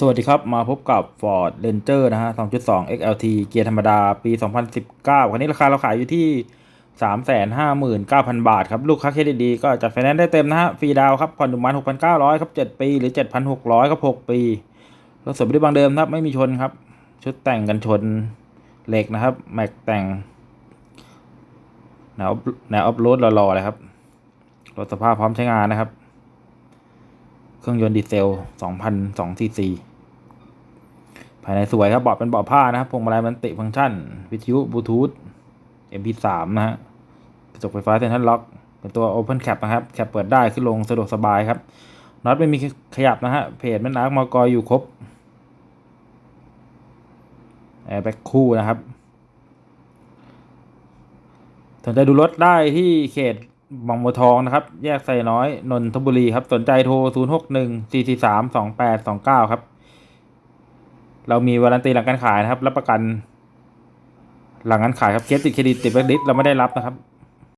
สวัสดีครับ มาพบกับ Ford Ranger นะฮะ 2.2 XLT เกียร์ธรรมดา ปี 2019 คันนี้ราคาเราขายอยู่ที่ 359,000 บาทครับ ลูกค้าเครดิตดีก็จัดไฟแนนซ์ได้เต็มนะฮะ ฟรีดาวครับ ผ่อนอยู่ประมาณ6,900 ครับ 7 ปี หรือ 7,600 ครับ 6 ปี รถสวยบริบางเดิมครับ ไม่มีชนครับ ชุดแต่งกันชนเหล็กนะครับ แม็กแต่ง แนวแนวออฟโรดรอๆเลยครับ รถสภาพพร้อมใช้งานนะครับ เครื่องยนต์ดีเซล2,002ซีซีภายในสวยครับเบาะเป็นเบาะผ้านะครับพวงมาลัยมันติฟังก์ชัน วิทยุบลูทูธ MP3 นะฮะกระจกไฟฟ้าเซ็นทรัลล็อก เป็นตัว Open Cap นะครับ แคปเปิดได้ขึ้นลงสะดวกสบายครับน็อตไม่มีขยับนะฮะเพจแม่นอาร์กมอกอยู่ครบแอร์แบ็คคู่นะครับสนใจดูรถได้ที่เขต บางบัวทองนะครับ แยกไซน้อย นนทบุรีครับ สนใจโทร 0 6 1 4 4 3 2 8 2 9 ครับ เรามีวารันตีหลังการขายนะครับ รับประกัน หลังการขายครับ เคสติดเครดิตติดแบล็คลิสต์เราไม่ได้รับนะครับ